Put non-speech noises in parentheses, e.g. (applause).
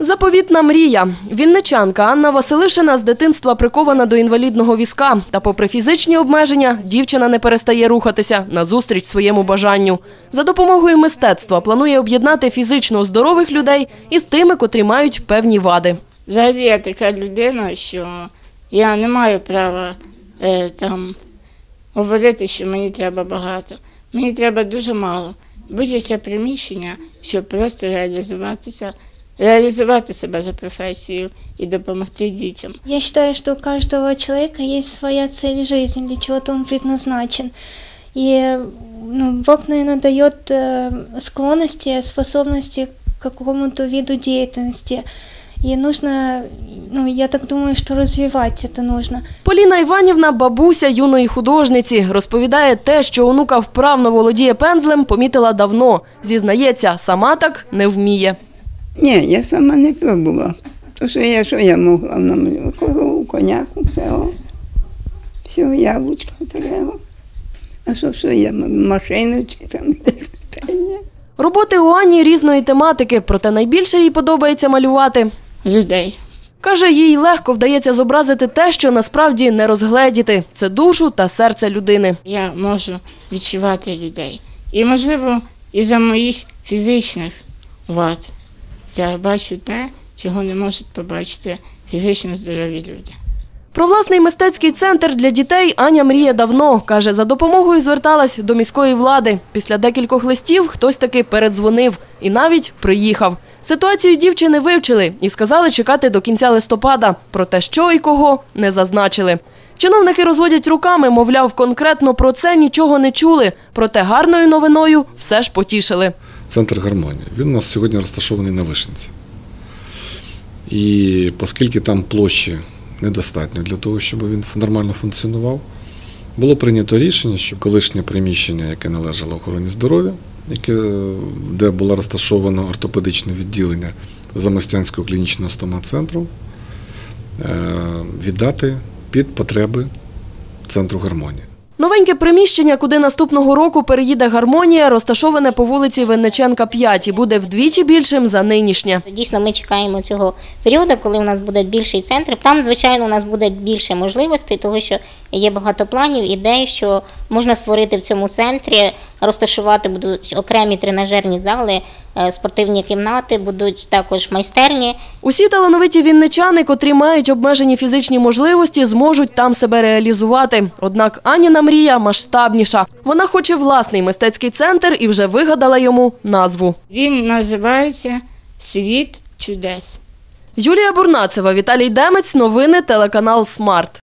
Заповітна мрія. Вінничанка Анна Василишина з дитинства прикована до інвалідного візка. Та попри фізичні обмеження, дівчина не перестає рухатися назустріч своєму бажанню. За допомогою мистецтва планує об'єднати фізично здорових людей із тими, котрі мають певні вади. Взагалі я така людина, що я не маю права е, там говорити, що мені треба багато. Мені треба дуже мало. Будь-яке приміщення, щоб просто реалізуватися, реалізувати себе за професією і допомогти дітям. Я считаю, что у каждого человека есть своя цель жизни, для чего-то он предназначен. И ну, Бог, наверное, дает э, склонности, способности к какому-то виду деятельности. И нужно, ну, я так думаю, что развивать это нужно. Поліна Іванівна, бабуся юної художниці, розповідає те, що онука вправно володіє пензлем, помітила давно. Зізнається, сама так не вміє. Ні, я сама не пробувала. То що я, що я могла нам корову, коняку, все. о. Все, яблучко треба. А що, що я, машину чи (laughs) там? Роботи у Ані різної тематики, проте найбільше їй подобається малювати. Людей. Каже, їй легко вдається зобразити те, що насправді не розгледіти. Це душу та серце людини. Я можу відчувати людей. І, можливо, із-за моїх фізичних вад я бачу те, чого не можуть побачити фізично здорові люди. Про власний мистецький центр для дітей Аня мріє давно. Каже, за допомогою зверталась до міської влади. Після декількох листів хтось таки передзвонив і навіть приїхав. Ситуацію дівчини вивчили і сказали чекати до кінця листопада. Проте що і кого не зазначили. Чиновники розводять руками, мовляв, конкретно про це нічого не чули. Проте гарною новиною все ж потішили. Центр гармонії. Він у нас сьогодні розташований на Вишенці. І оскільки там площі недостатньо для того, щоб він нормально функціонував, було прийнято рішення, що колишнє приміщення, яке належало охороні здоров'я, де було розташовано ортопедичне відділення Замостянського клінічного стомат-центру, е, віддати під потреби центру гармонії. Новеньке приміщення, куди наступного року переїде гармонія, розташоване по вулиці Винниченка 5 і буде вдвічі більшим за нинішнє. Дійсно, ми чекаємо цього періоду, коли у нас буде більший центр. Там, звичайно, у нас буде більше можливостей, тому що є багато планів, ідей, що можна створити в цьому центрі, розташувати будуть окремі тренажерні зали, е, спортивні кімнати, будуть також майстерні. Усі талановиті вінничани, котрі мають обмежені фізичні можливості, зможуть там себе реалізувати. Однак Аніна мрія масштабніша. Вона хоче власний мистецький центр і вже вигадала йому назву. Він називається Світ чудес. Юлія Бурнацева, Віталій Демець. Новини телеканал Смарт.